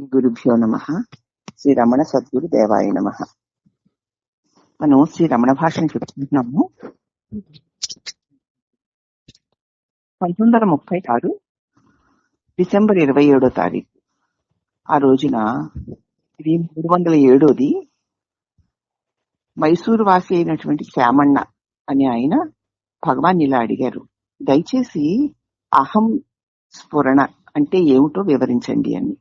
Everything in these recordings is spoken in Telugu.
గురుభ్యో నమ. శ్రీ రమణ సద్గురు దేవాయ నమ. మనం శ్రీ రమణ భాషను చెప్తున్నాము. పంతొమ్మిది వందల ముప్పై ఆరు డిసెంబర్ ఇరవై ఏడో తారీఖు. ఆ రోజున ఇది మూడు వందల ఏడోది మైసూరు వాసి అయినటువంటి శ్యామಣ್ణ అని ఆయన భగవాన్ ఇలా అడిగారు దయచేసి అహం స్ఫురణ అంటే ఏమిటో వివరించండి అని.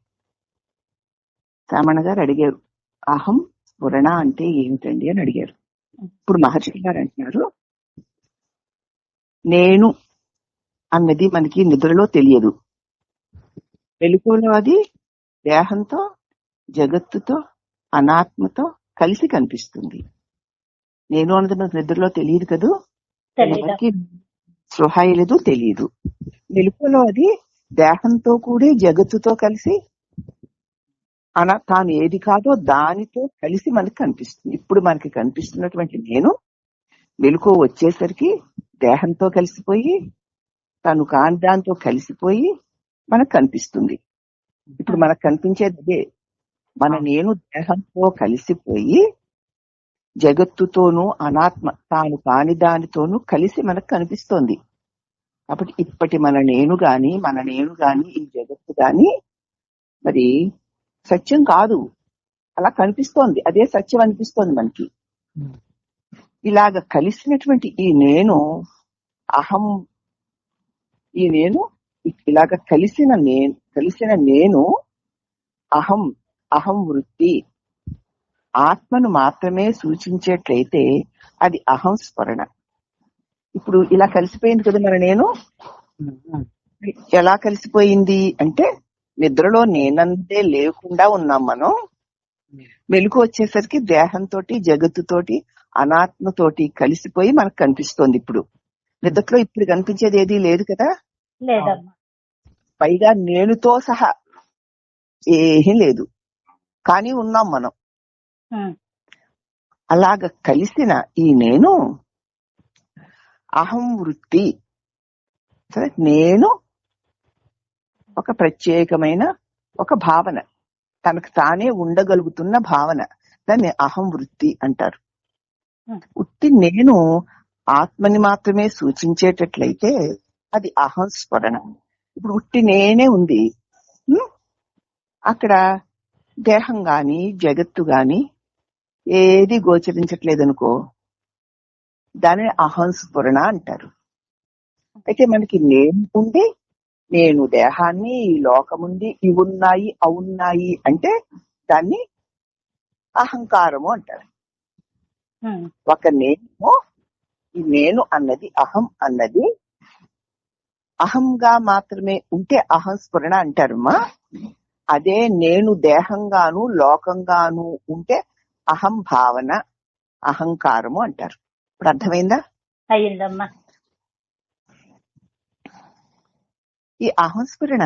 శ్యామణ గారు అడిగారు అహం స్ఫురణ అంటే ఏమిటండి అని అడిగారు. ఇప్పుడు మహర్షి గారు అంటున్నారు నేను అన్నది మనకి నిద్రలో తెలియదు. వెలుగులో అది దేహంతో జగత్తుతో అనాత్మతో కలిసి కనిపిస్తుంది. నేను అన్నది మనకు నిద్రలో తెలియదు కదూ? మనకి స్పృహ తెలియదు వెలుగులో అది దేహంతో కూడి జగత్తుతో కలిసి అన తాను ఏది కాదో దానితో కలిసి మనకి కనిపిస్తుంది. ఇప్పుడు మనకి కనిపిస్తున్నటువంటి నేను వెలుకో వచ్చేసరికి దేహంతో కలిసిపోయి తను కాని దాంతో కలిసిపోయి మనకు కనిపిస్తుంది. ఇప్పుడు మనకు కనిపించేది అదే. మన నేను దేహంతో కలిసిపోయి జగత్తుతోనూ అనాత్మ తాను కాని దానితోనూ కలిసి మనకు కనిపిస్తోంది. కాబట్టి ఇప్పటి మన నేను గాని మన నేను గాని ఈ జగత్తు గాని మరి సత్యం కాదు. అలా కనిపిస్తోంది. అదే సత్యం అనిపిస్తోంది మనకి. ఇలాగ కలిసినటువంటి ఈ నేను అహం ఈ నేను ఇలాగ కలిసిన నేను కలిసిన నేను అహం అహం వృత్తి ఆత్మను మాత్రమే సూచించేట్లయితే అది అహం స్మరణ. ఇప్పుడు ఇలా కలిసిపోయింది కదా మన నేను? ఎలా కలిసిపోయింది అంటే నిద్రలో నేనందే లేకుండా ఉన్నాం మనం. వెలుగు వచ్చేసరికి దేహంతో జగత్తుతోటి అనాత్మతోటి కలిసిపోయి మనకు కనిపిస్తోంది ఇప్పుడు. నిద్రలో ఇప్పుడు కనిపించేది ఏదీ లేదు కదా? పైగా నేనుతో సహా ఏమీ లేదు. కానీ ఉన్నాం మనం. అలాగ కలిసిన ఈ నేను అహం వృత్తి. సరే నేను ఒక ప్రత్యేకమైన ఒక భావన. తనకు తానే ఉండగలుగుతున్న భావన. దాన్ని అహం వృత్తి అంటారు. ఉత్తి నేను ఆత్మని మాత్రమే సూచించేటట్లయితే అది అహం స్ఫురణ. ఇప్పుడు ఉట్టి నేనే ఉంది? అక్కడ దేహం గాని జగత్తు గాని ఏది గోచరించట్లేదనుకో దానిని అహం స్ఫురణ అంటారు. అయితే మనకి నేను ఉండి నేను దేహాన్ని ఈ లోకముంది ఇవి ఉన్నాయి అవున్నాయి అంటే దాన్ని అహంకారము అంటారు. ఒక నేను ఈ నేను అన్నది అహం అన్నది. అహంగా మాత్రమే ఉంటే అహం స్ఫురణ అంటారమ్మా. అదే నేను దేహంగాను లోకంగాను ఉంటే అహం భావన అహంకారము అంటారు. ఇప్పుడు అర్థమైందా? అయ్యిందమ్మా. ఈ అహం స్ఫురణ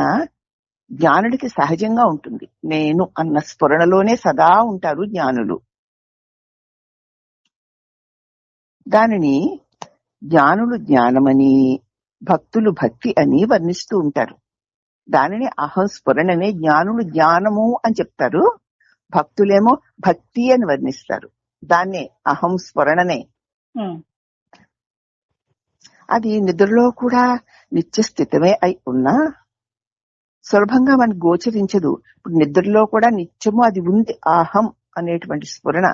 జ్ఞానుడికి సహజంగా ఉంటుంది. నేను అన్న స్ఫురణలోనే సదా ఉంటారు జ్ఞానులు. దానిని జ్ఞానులు జ్ఞానమని భక్తులు భక్తి అని వర్ణిస్తూ ఉంటారు. దానిని అహం స్ఫురణనే జ్ఞానులు జ్ఞానము అని చెప్తారు. భక్తులేమో భక్తి అని వర్ణిస్తారు. దాన్నే అహం స్ఫురణనే. ఉమ్, అది నిద్రలో కూడా నిత్య స్థితమే అయి ఉన్నా సులభంగా మనకు గోచరించదు. ఇప్పుడు నిద్రలో కూడా నిత్యము అది ఉంది అహం అనేటువంటి స్ఫురణ.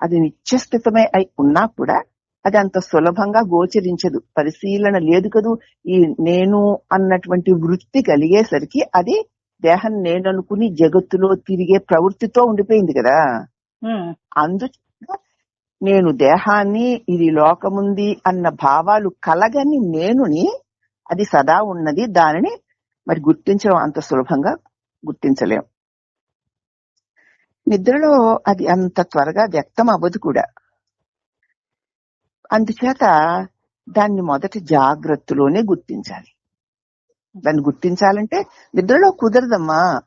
అది నిత్య స్థితమే అయి ఉన్నా కూడా అది అంత సులభంగా గోచరించదు. పరిశీలన లేదు కదూ ఈ నేను అన్నటువంటి వృత్తి కలిగేసరికి అది దేహం నేననుకుని జగత్తులో తిరిగే ప్రవృత్తితో ఉండిపోయింది కదా. అందుచేత నేను దేహాన్ని ఇది లోకముంది అన్న భావాలు కలగని నేనుని అది సదా ఉన్నది. దానిని మరి గుర్తించడం అంత సులభంగా గుర్తించలేం. నిద్రలో అది అంత త్వరగా వ్యక్తం అవ్వదు కూడా. అందుచేత దాన్ని మొదటి జాగ్రత్తలోనే గుర్తించాలి. దాన్ని గుర్తించాలంటే నిద్రలో కుదరదమ్మా.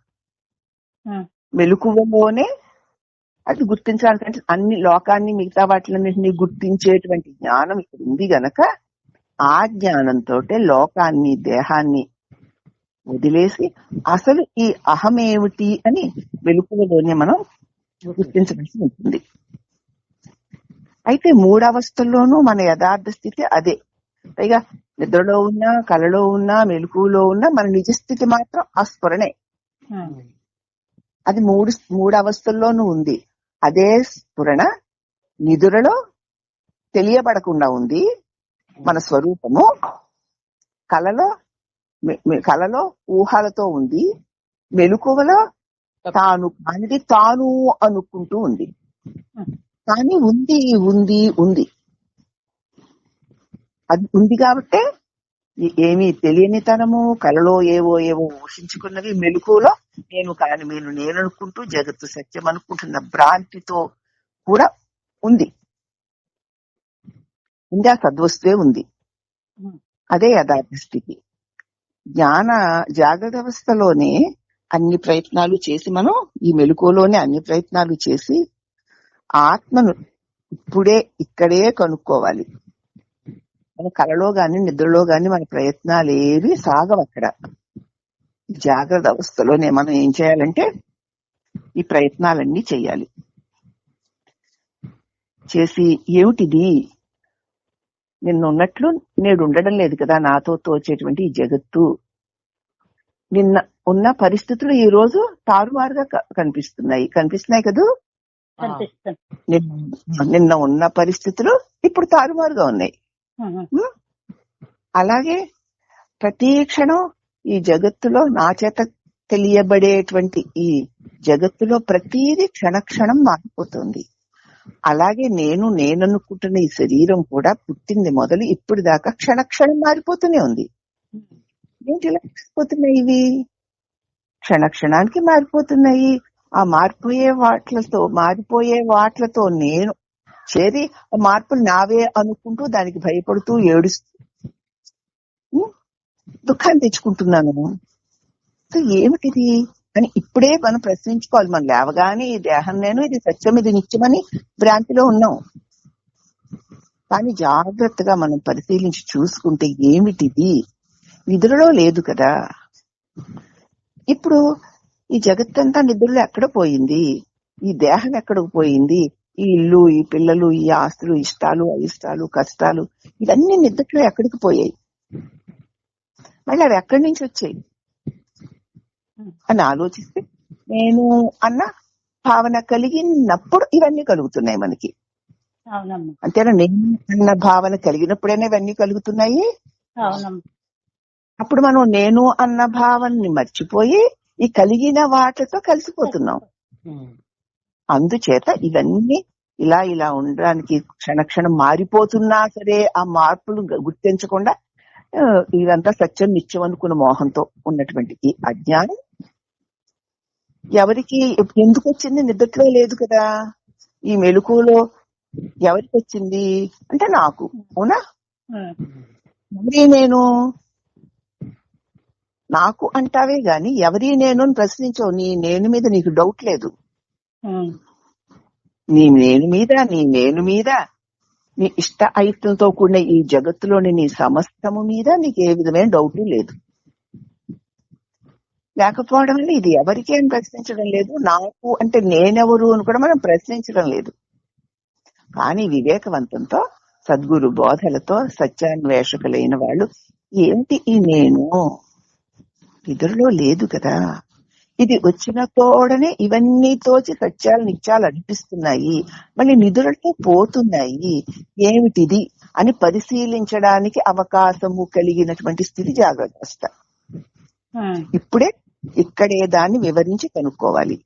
మెలకువలోనే అది గుర్తించాలంటే అన్ని లోకాన్ని మిగతా వాటిలన్నింటినీ గుర్తించేటువంటి జ్ఞానం ఇక్కడ ఉంది గనక ఆ జ్ఞానంతో లోకాన్ని దేహాన్ని వదిలేసి అసలు ఈ అహం ఏమిటి అని వెలుపులోనే మనం గుర్తించవలసి ఉంటుంది. అయితే మూడవస్థల్లోనూ మన యథార్థ స్థితి అదే. పైగా నిద్రలో ఉన్నా కలలో ఉన్నా మెలకువలో ఉన్నా మన నిజ స్థితి మాత్రం ఆ స్ఫురణే. అది మూడు మూడు అవస్థల్లోనూ ఉంది. అదే స్ఫురణ నిధులలో తెలియబడకుండా ఉంది మన స్వరూపము. కలలో కలలో ఊహలతో ఉంది. మెలుకువలో తాను కానిది తాను అనుకుంటూ ఉంది. కానీ ఉంది ఉంది ఉంది. అది ఉంది కాబట్టే ఏమీ తెలియనితనము కలలో ఏవో ఏవో ఊహించుకున్నవి మెలకువలో నేను కాని నేను నేను అనుకుంటూ జగత్తు సత్యం అనుకుంటున్న భ్రాంతితో కూడా ఉంది. ఆ సద్వస్తువే ఉంది. అదే యథార్థ స్థితి జ్ఞాన జాగ్రత్త అవస్థలోనే అన్ని ప్రయత్నాలు చేసి మనం ఈ మెలకువలోనే అన్ని ప్రయత్నాలు చేసి ఆత్మను ఇప్పుడే ఇక్కడే కనుక్కోవాలి. మన కలలో గాని నిద్రలో గాని మన ప్రయత్నాలు ఏవి సాగవు అక్కడ జాగ్రత్త అవస్థలోనే మనం ఏం చేయాలంటే ఈ ప్రయత్నాలన్నీ చేయాలి. చేసి ఏమిటిది? నిన్న ఉన్నట్లు నేడు ఉండడం లేదు కదా నాతో తోచేటువంటి ఈ జగత్తు. నిన్న ఉన్న పరిస్థితులు ఈ రోజు తారుమారుగా కనిపిస్తున్నాయి. కనిపిస్తున్నాయి కదూ? నిన్న ఉన్న పరిస్థితులు ఇప్పుడు తారుమారుగా ఉన్నాయి? అలాగే ప్రతి క్షణం ఈ జగత్తులో నా చేత తెలియబడేటువంటి ఈ జగత్తులో ప్రతిదీ క్షణ క్షణం మారిపోతుంది. అలాగే నేను నేననుకుంటున్న ఈ శరీరం కూడా పుట్టింది మొదలు ఇప్పుడు దాకా క్షణ క్షణం మారిపోతూనే ఉంది. ఏంటి ఇలా మారిపోతున్నాయి ఇవి? క్షణ క్షణానికి మారిపోతున్నాయి. ఆ మారిపోయే వాట్లతో మారిపోయే వాట్లతో నేను చేరి ఆ మార్పులు నావే అనుకుంటూ దానికి భయపడుతూ ఏడుస్తూ దుఃఖాన్ని తెచ్చుకుంటున్నాను సో ఏమిటిది? అని ఇప్పుడే మనం ప్రశ్నించుకోవాలి. మనం లేవగానే ఈ దేహం నేను ఇది సత్యం ఇది నిత్యమని భ్రాంతిలో ఉన్నాం. కానీ జాగ్రత్తగా మనం పరిశీలించి చూసుకుంటే ఏమిటిది? నిద్రలో లేదు కదా. ఇప్పుడు ఈ జగత్తంతా నిద్రలో ఎక్కడ పోయింది? ఈ దేహం ఎక్కడికి పోయింది? ఈ ఇల్లు ఈ పిల్లలు ఈ ఆస్తులు ఇష్టాలు అయిష్టాలు కష్టాలు ఇవన్నీ నిద్రలో ఎక్కడికి పోయాయి. మళ్ళీ అవి ఎక్కడి నుంచి వచ్చాయి? అని ఆలోచిస్తే నేను అన్న భావన కలిగినప్పుడు ఇవన్నీ కలుగుతున్నాయి మనకి. అంతేనా? నేను అన్న భావన కలిగినప్పుడైనా ఇవన్నీ కలుగుతున్నాయి. అప్పుడు మనం నేను అన్న భావనని మర్చిపోయి ఈ కలిగిన వాటితో కలిసిపోతున్నాం. అందుచేత ఇవన్నీ ఇలా ఇలా ఉండడానికి క్షణక్షణం మారిపోతున్నా సరే ఆ మార్పులు గుర్తించకుండా ఇదంతా సత్యం నిత్యం అనుకున్న మోహంతో ఉన్నటువంటి ఈ అజ్ఞానం. ఎవరికి ఎందుకు వచ్చింది నిద్రలో లేదు కదా? ఈ మెలకువలో ఎవరికి వచ్చింది అంటే నాకు అవునా? ఎవరి నేను? నాకు అంటావే గాని ఎవరి నేను అని ప్రశ్నించవు. నీ నేను మీద నీకు డౌట్ లేదు. నీ నేను మీద నీ నేను మీద నీ ఇష్ట అయిష్టంతో కూడిన ఈ జగత్తులోని నీ సమస్తము మీద నీకు ఏ విధమైన డౌట్ లేదు. లేకపోవడం వల్ల ఇది ఎవరికి అని ప్రశ్నించడం లేదు. నాకు అంటే నేనెవరు అని కూడా మనం ప్రశ్నించడం లేదు. కానీ వివేకవంతంతో సద్గురు బోధలతో సత్యాన్వేషకులైన వాళ్ళు ఏంటి ఈ నేను? ఇద్దరులో లేదు కదా. ఇది వచ్చిన తోడనే ఇవన్నీ తోచి సత్యాలు నిత్యాలు అనిపిస్తున్నాయి. మళ్ళీ నిధులతో పోతున్నాయి. ఏమిటిది? అని పరిశీలించడానికి అవకాశము కలిగినటువంటి స్థితి జాగ్రత్త ఇప్పుడే ఇక్కడే దాన్ని వివరించి కనుక్కోవాలి.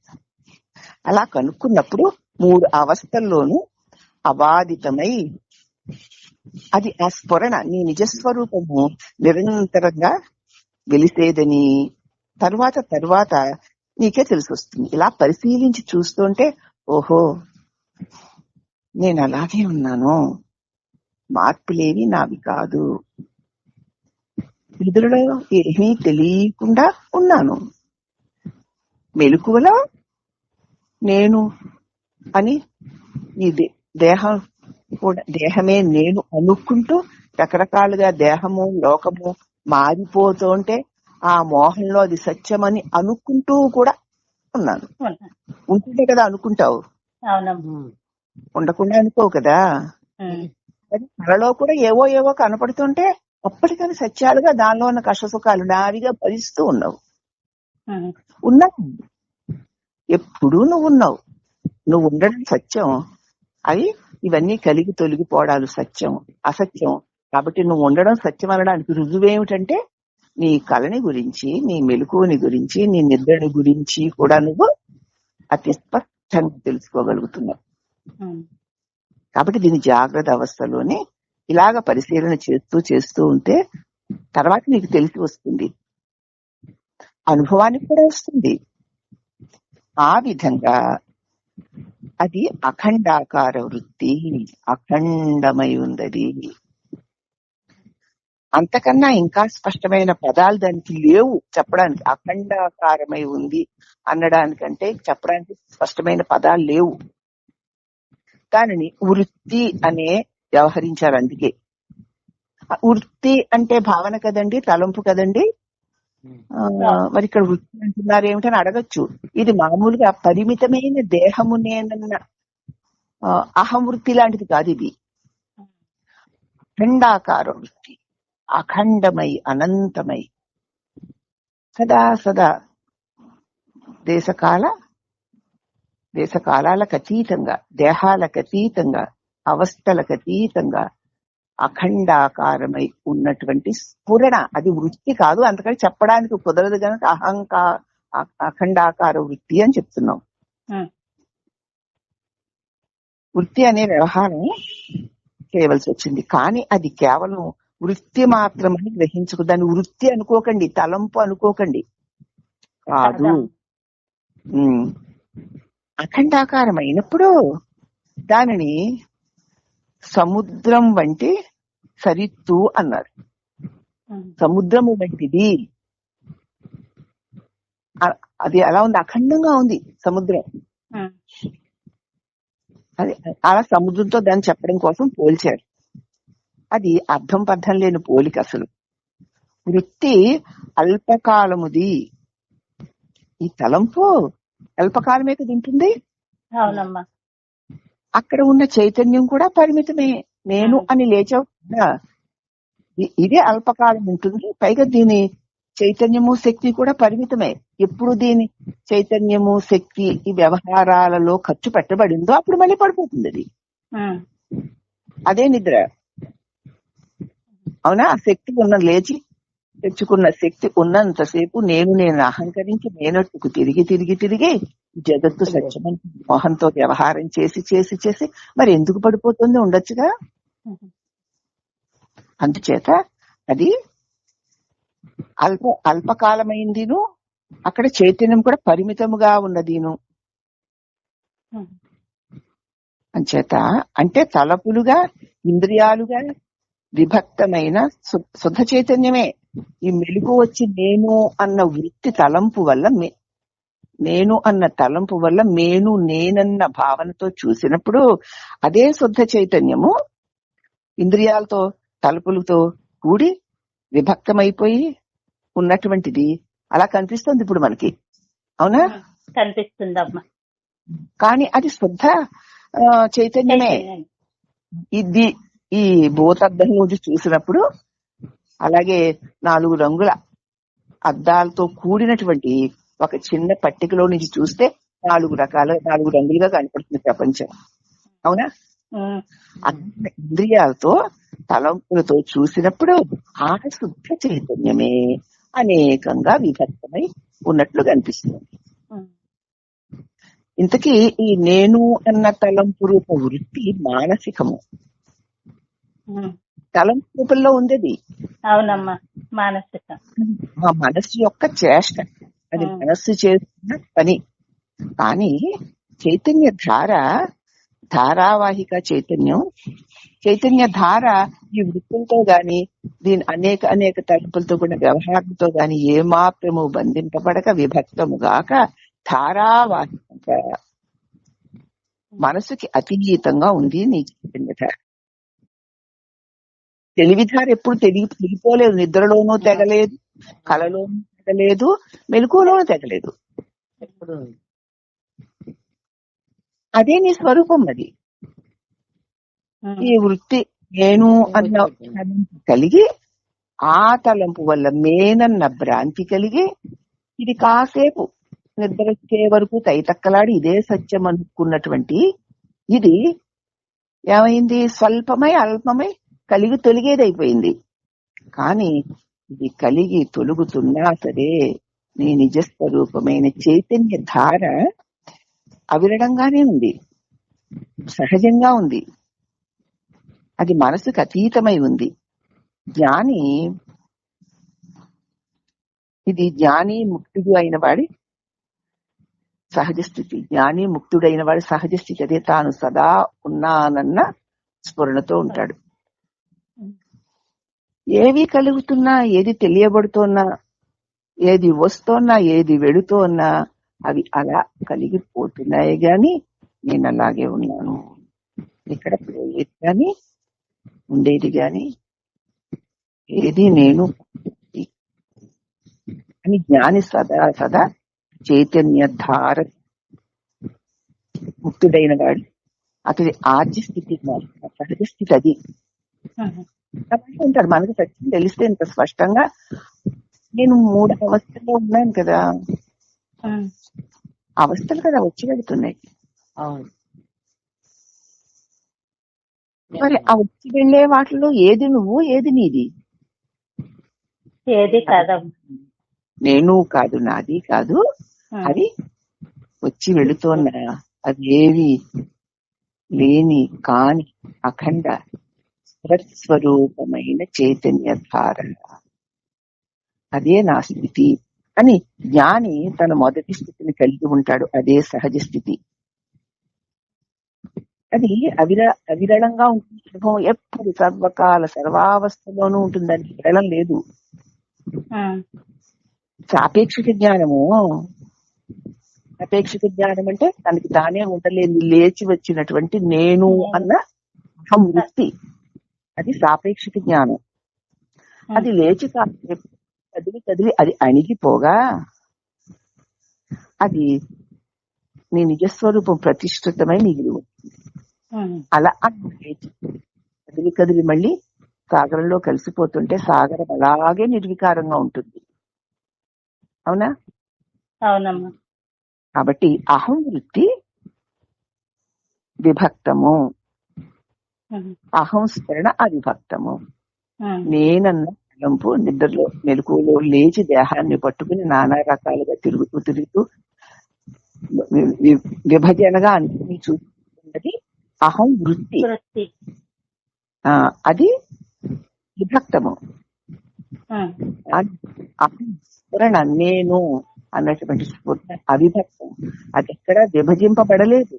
అలా కనుక్కున్నప్పుడు మూడు అవస్థల్లోనూ అబాధితమై అది ఆ స్ఫురణ నీ నిజస్వరూపము నిరంతరంగా వెలిసేదని తర్వాత తర్వాత నీకే తెలిసి వస్తుంది ఇలా పరిశీలించి చూస్తుంటే ఓహో నేను అలాగే ఉన్నాను. మార్పులేవి నావి కాదు. నిద్రలో ఏమీ తెలియకుండా ఉన్నాను. మెలకువలో నేను అని ఈ దేహం కూడా దేహమే నేను అనుకుంటూ రకరకాలుగా దేహము లోకము మారిపోతుంటే ఆ మోహంలో అది సత్యమని అనుకుంటూ కూడా ఉన్నాను. ఉన్నా. ఉంటుంటే కదా అనుకుంటావు. ఉండకుండా అనుకోవు కదా. కళలో కూడా ఏవో ఏవో కనపడుతుంటే అప్పటికని సత్యాలుగా దానిలో ఉన్న కష్ట సుఖాలు నావిగా భరిస్తూ ఉన్నావు. ఉన్నావు. ఎప్పుడూ నువ్వు ఉన్నావు. నువ్వు ఉండడం సత్యం. అవి ఇవన్నీ కలిగి తొలగిపోవడాలు సత్యం. అసత్యం. కాబట్టి నువ్వు ఉండడం సత్యం అనడానికి రుజువేమిటంటే నీ కళని గురించి నీ మెలకువని గురించి నీ నిద్రని గురించి కూడా నువ్వు అతి స్పష్టంగా తెలుసుకోగలుగుతున్నావు. కాబట్టి దీని జాగ్రత్త అవస్థలోనే ఇలాగ పరిశీలన చేస్తూ చేస్తూ ఉంటే తర్వాత నీకు తెలిసి వస్తుంది. అనుభవానికి కూడా వస్తుంది. ఆ విధంగా అది అఖండాకార వృత్తి అఖండమై ఉందది. అంతకన్నా ఇంకా స్పష్టమైన పదాలు దానికి లేవు చెప్పడానికి. అఖండాకారమై ఉంది అనడానికంటే చెప్పడానికి స్పష్టమైన పదాలు లేవు. దానిని వృత్తి అనే వ్యవహరించారు అందుకే. వృత్తి అంటే భావన కదండి తలంపు కదండి? ఆ, మరి ఇక్కడ వృత్తి అంటున్నారు ఏమిటని అడగచ్చు. ఇది మామూలుగా పరిమితమైన దేహము నేనన్న అహం వృత్తి లాంటిది కాదు ఇది. అఖండాకార వృత్తి. అఖండమై అనంతమై. సదా సదా. దేశకాల దేశకాలాలకు అతీతంగా దేహాలకు అతీతంగా అవస్థలకు అతీతంగా అఖండాకారమై ఉన్నటువంటి స్ఫురణ. అది వృత్తి కాదు అందుకని చెప్పడానికి కుదరదు కనుక అహంకా అఖండాకార వృత్తి అని చెప్తున్నాం. వృత్తి అనే వ్యవహారం చేయవలసి వచ్చింది. కానీ అది కేవలం వృత్తి మాత్రమని గ్రహించుకు. దాన్ని వృత్తి అనుకోకండి తలంపు అనుకోకండి. కాదు. ఉమ్. అఖండాకారం అయినప్పుడు దానిని సముద్రం వంటి సరిత్తు అన్నారు. సముద్రము వంటిది. అది ఎలా ఉంది అఖండంగా ఉంది సముద్రం. అది అలా సముద్రంతో దాన్ని చెప్పడం కోసం పోల్చారు. అది అర్థం పర్థం లేని పోలిక అసలు. వృత్తి అల్పకాలముది. ఈ తలంపు అల్పకాలమే కదా ఉంటుంది అవునమ్మా. అక్కడ ఉన్న చైతన్యం కూడా పరిమితమే. నేను అని లేచావు కదా. ఇదే అల్పకాలం ఉంటుంది. పైగా దీని చైతన్యము శక్తి కూడా పరిమితమే. ఎప్పుడు దీని చైతన్యము శక్తి ఈ వ్యవహారాలలో ఖర్చు పెట్టబడిందో అప్పుడు మళ్ళీ పడిపోతుంది అది. అదే నిద్ర. అవునా ఆ శక్తి ఉన్న లేచి తెచ్చుకున్న శక్తి ఉన్నంతసేపు నేను నేను అహంకరించి నేనట్టుకు తిరిగి తిరిగి తిరిగి జగత్తు సత్యమని మోహంతో వ్యవహారం చేసి చేసి చేసి మరి ఎందుకు పడిపోతుంది ఉండొచ్చుగా. అందుచేత అది అల్ప అల్పకాలమైందిను అక్కడ చైతన్యం కూడా పరిమితముగా ఉన్నదిను. అంచేత అంటే తలపులుగా ఇంద్రియాలుగా విభక్తమైన శుద్ధ చైతన్యమే. ఈ మెలుగు వచ్చి నేను అన్న వృత్తి తలంపు వల్ల నేను అన్న తలంపు వల్ల నేను నేనన్న భావనతో చూసినప్పుడు అదే శుద్ధ చైతన్యము ఇంద్రియాలతో తలుపులతో కూడి విభక్తమైపోయి ఉన్నటువంటిది. అలా కనిపిస్తుంది ఇప్పుడు మనకి. అవునా? కనిపిస్తుందమ్మా. కానీ అది శుద్ధ చైతన్యమే. చైతన్యం. ఇది ఈ భూతద్దం నుంచి చూసినప్పుడు అలాగే నాలుగు రంగుల అద్దాలతో కూడినటువంటి ఒక చిన్న పట్టికలో నుంచి చూస్తే నాలుగు రకాల నాలుగు రంగులుగా కనపడుతుంది ప్రపంచం అవునా ఇంద్రియాలతో తలంపులతో చూసినప్పుడు ఆ శుద్ధ చైతన్యమే అనేకంగా విభక్తమై ఉన్నట్లు కనిపిస్తుంది. ఇంతకీ ఈ నేను అన్న తలంపు రూప వృత్తి మానసికము. తలంపు రూపంలో ఉంది అది అవునమ్మా మానసిక. మా మనస్సు యొక్క చేష్ట. అది. మనస్సు చేస్తున్న పని. కానీ చైతన్య ధార ధారావాహిక చైతన్యం. చైతన్య ధార ఈ వృత్తులతో గాని దీని అనేక అనేక తలుపులతో కూడిన వ్యవహారంతో గాని ఏమాత్రము బంధింపబడక విభక్తముగాక ధారావాహికంగా మనసుకి అతీతంగా ఉంది నీ చైతన్య ధార తెలివిధార ఎప్పుడు తెలివి తెగిపోలేదు నిద్రలోనూ తెగలేదు. కలలోనూ తెగలేదు. మెలకువలోనూ తెగలేదు. అదే నీ స్వరూపం అది. ఈ వృత్తి నేను అన్న కలిగి ఆ తలంపు వల్ల మేనన్న భ్రాంతి కలిగి ఇది కాసేపు నిద్ర వచ్చే వరకు తైతక్కలాడి ఇదే సత్యం అనుకున్నటువంటి ఇది ఏమైంది? స్వల్పమై అల్పమై కలిగి తొలిగేదైపోయింది. కానీ ఇది కలిగి తొలుగుతున్నా సరే నీ నిజ స్వరూపమైన చైతన్య ధార అవిరడంగానే ఉంది. సహజంగా ఉంది. అది మనసుకు అతీతమై ఉంది. జ్ఞాని ఇది జ్ఞాని ముక్తుడు అయిన వాడి సహజ స్థితి. జ్ఞాని ముక్తుడైన వాడి సహజ స్థితి అదే తాను సదా ఉన్నానన్న స్ఫురణతో ఉంటాడు. ఏవి కలుగుతున్నా ఏది తెలియబడుతున్నా ఏది వస్తోన్నా ఏది వెడుతోన్నా అవి అలా కలిగిపోతున్నాయి గాని నేను అలాగే ఉన్నాను. ఇక్కడ పోయేది ఉండేది గాని ఏది నేను అని జ్ఞాని సదా సదా చైతన్య ధార ముక్తుడైన వాడు. అతడి ఆద్య స్థితి సహజ స్థితి అది. ఉంటాడు. మనకు సత్యం తెలిస్తే ఇంత స్పష్టంగా. నేను మూడు అవస్థల్లో ఉన్నాను కదా. అవస్థలు కదా వచ్చి వెళ్తున్నాయి. అవును. మరి ఆ వచ్చి వెళ్ళే వాటిలో ఏది నువ్వు ఏది నీది? ఏది కాదమ్మా నేను కాదు నాది కాదు. అది వచ్చి వెళుతోన్న అది ఏవి లేని కాని అఖండ స్వరూపమైన చైతన్య ధారణ అదే నా స్థితి. అని జ్ఞాని తన మొదటి స్థితిని కలిగి ఉంటాడు. అదే సహజ స్థితి. అది అవిర అవిరళంగా ఉంటుంది. అనుభవం ఎప్పుడు సర్వకాల సర్వావస్థలోనూ ఉంటుంది దానికి విరళం లేదు. సాపేక్షిక జ్ఞానము. సాపేక్షిక జ్ఞానం అంటే తనకి తానే ఉండలేని లేచి వచ్చినటువంటి నేను అన్న అహం వృత్తి అది సాపేక్షిక జ్ఞానం. అది లేచి కదిలి కదిలి అది అణిగిపోగా అది నీ నిజస్వరూపం ప్రతిష్ఠితమై మిగిలి. ఉమ్. అలా అది లేచి కదిలి కదిలి మళ్ళీ సాగరంలో కలిసిపోతుంటే సాగరం అలాగే నిర్వికారంగా ఉంటుంది. అవునా? అవునమ్మా. కాబట్టి అహం వృత్తి విభక్తము. ఉమ్. అహం స్మరణ అవిభక్తము. నేనన్న తలంపు నిద్రలో మెలకువలో లేచి దేహాన్ని పట్టుకుని నానా రకాలుగా తిరుగుతూ తిరుగుతూ విభజనగా అన్ని చూస్తున్నది అహం వృత్తి. అది విభక్తము. స్ఫురణ నేను అన్నటువంటి స్ఫురణ అవిభక్తం అది ఎక్కడ విభజింపబడలేదు.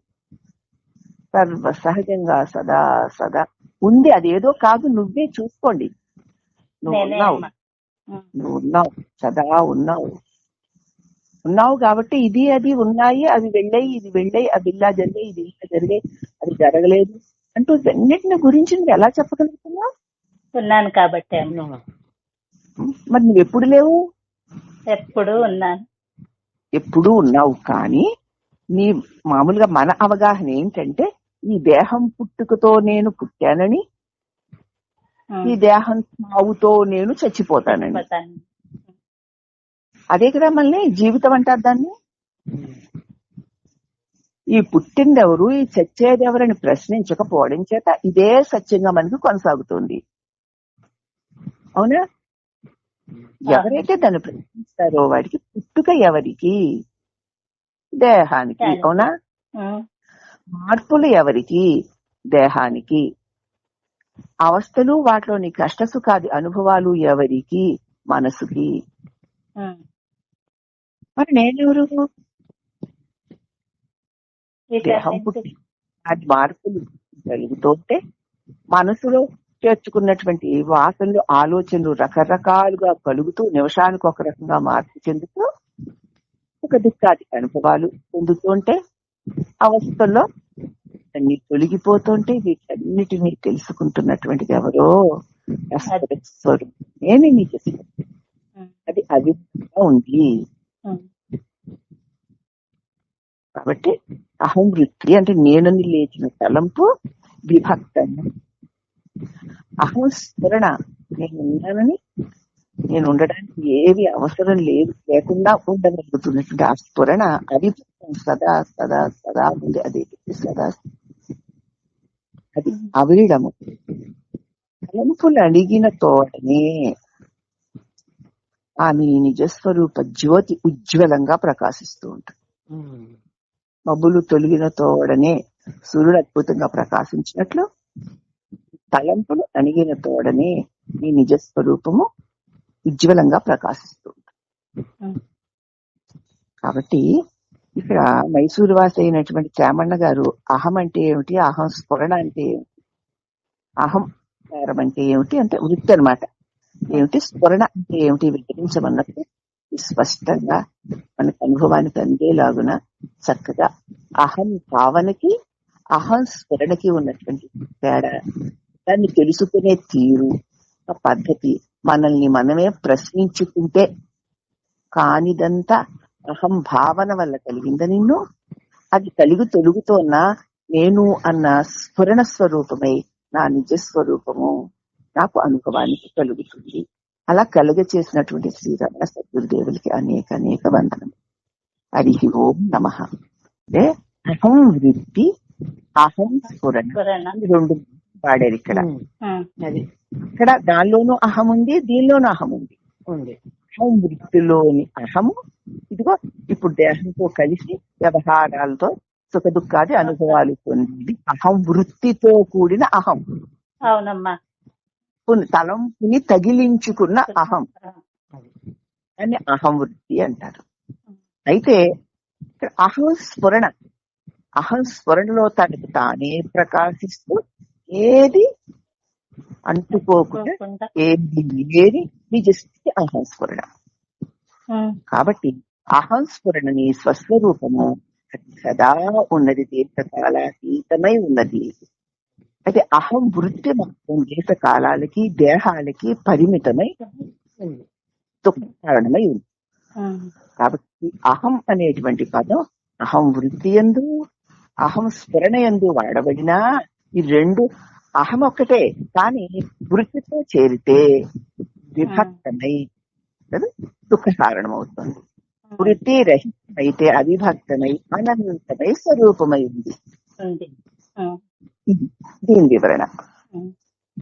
సర్వ సహజంగా సదా సదా. ఉంది. అదేదో కాదు. నువ్వే చూసుకోండి. నువ్వు నేనే ఉన్నావు. నువ్వు ఉన్నావు. సదా ఉన్నావు. ఉన్నావు కాబట్టి ఇది అది ఉన్నాయి. అవి వెళ్ళాయి ఇది వెళ్ళాయి. అవి ఇలా జరిగాయి ఇది ఇలా జరిగాయి. అది జరగలేదు. అంటూ అన్నిటిని గురించి నువ్వు ఎలా చెప్పగలుగుతున్నావు? ఉన్నాను కాబట్టి అమ్మా. మరి నువ్వు ఎప్పుడు లేవు? ఎప్పుడు ఉన్నాను. ఎప్పుడూ ఉన్నావు. కానీ నీ మామూలుగా మన అవగాహన ఏంటంటే ఈ దేహం పుట్టుకతో నేను పుట్టానని. ఈ దేహం సావుతో నేను చచ్చిపోతానని. పోతాను. అదే కదా మళ్ళీ జీవితం అంటారు దాన్ని? ఈ పుట్టిందెవరు? ఈ చచ్చేదెవరని ప్రశ్నించకపోవడం చేత ఇదే సత్యంగా మనకు కొనసాగుతుంది. అవునా? ఎవరైతే దాన్ని ప్రశ్నిస్తారో వాడికి పుట్టుక ఎవరికి? దేహానికి. అవునా. మార్పులు ఎవరికి? దేహానికి. అవస్థలు వాటిలోని కష్ట సుఖాది అనుభవాలు ఎవరికి? మనసుకి. మరి నేనెవరు? దేహం వీటన్నిటి- పుట్టి అది మార్పులు జరుగుతుంటే మనసులో చేర్చుకున్నటువంటి వాసనలు ఆలోచనలు రకరకాలుగా కలుగుతూ నిమిషానికి ఒక రకంగా మార్పు చెందుతూ ఒక దుఃఖాది అనుభవాలు పొందుతుంటే అవస్థల్లో అన్ని తొలగిపోతుంటే వీటన్నిటినీ తెలుసుకుంటున్నటువంటిది ఎవరో. నేనే నీకు ఉమ్. అది అవి ఉంది కాబట్టి అహం వృత్తి అంటే నేనని లేచిన తలంపు విభక్తము అహం స్మరణ నేను ఉన్నానని నేను ఉండడానికి ఏవి అవసరం లేదు లేకుండా ఉండగలుగుతున్నటువంటి ఆ స్ఫురణ అవిభక్తం సదా సదా సదా ఉంది అది సదా. అది అవిడము తలంపులు అడిగిన తోటనే ఆమె నిజస్వరూప జ్యోతి ఉజ్వలంగా ప్రకాశిస్తూ ఉంటుంది. మబ్బులు తొలగిన తోడనే సూర్యుడు అద్భుతంగా ప్రకాశించినట్లు తలంపులు అణిగిన తోడనే మీ నిజస్వరూపము ఉజ్వలంగా ప్రకాశిస్తూ ఉంటుంది. ఉమ్, కాబట్టి ఇక్కడ మైసూరు వాసి అయినటువంటి చామన్న గారు అహం అంటే ఏమిటి? అహం స్ఫురణ అంటే ఏమిటి? అహం కారం అంటే ఏమిటి? అంటే వృత్తి అనమాట ఏమిటి? స్ఫురణ అంటే ఏమిటి? వివరించమన్నట్టు స్పష్టంగా మనకు అనుభవానికి అందేలాగున చక్కగా అహం భావనకి అహం స్ఫురణకి ఉన్నటువంటి తేడా దాన్ని తెలుసుకునే తీరు ఆ పద్ధతి మనల్ని మనమే ప్రశ్నించుకుంటే కానిదంతా అహం భావన వల్ల కలిగిందా నిన్ను? అది కలిగి తొలుగుతోన్న నేను అన్న స్ఫురణ స్వరూపమై నా నిజ స్వరూపము. నాకు అనుభవానికి కలుగుతుంది. అలా కలుగ చేసినటువంటి శ్రీరమణ సద్గురుదేవులకి అనేక అనేక వందనం హరి ఓం నమ. అంటే అహం వృత్తి అహం స్ఫురణ. రెండు వాడారు ఇక్కడ. ఇక్కడ దానిలోనూ అహం ఉంది దీనిలోనూ అహం ఉంది. అహం వృత్తిలోని అహము. ఇదిగో ఇప్పుడు దేహంతో కలిసి వ్యవహారాలతో సుఖ దుఃఖాది అనుభవాలు పొంది అహం వృత్తితో కూడిన అహం. అవునమ్మా. పుని- తలంపుని తగిలించుకున్న అహం. అది అని అహం వృత్తి అంటారు అయితే ఇక్కడ అహం స్ఫురణ అహం స్ఫురణలో తనకు తానే ప్రకాశిస్తూ ఏది అంటుకోకుండా కాకుండా. ఏది లేని నిజస్థితి అహం స్ఫురణ ఉమ్, కాబట్టి అహం స్ఫురణ నీ స్వస్వరూపము సదా ఉన్నది దీర్ఘకాలాతీతమై ఉన్నది. అయితే అహం వృత్తి మాత్రం దీర్ఘకాలాలకి దేహాలకి పరిమితమై కారణమై ఉంది. కాబట్టి అహం అనేటువంటి పదం అహం వృత్తి ఎందు అహం స్ఫురణ ఎందు వాడబడినా ఈ రెండు అహం ఒక్కటే. కానీ వృత్తితో చేరితే విభక్తమై కదా, దుఃఖ కారణమవుతుంది వృత్తి రహితమైతే అవిభక్తమై అనంతమై స్వరూపమై ఉంది. దీని వివరణ.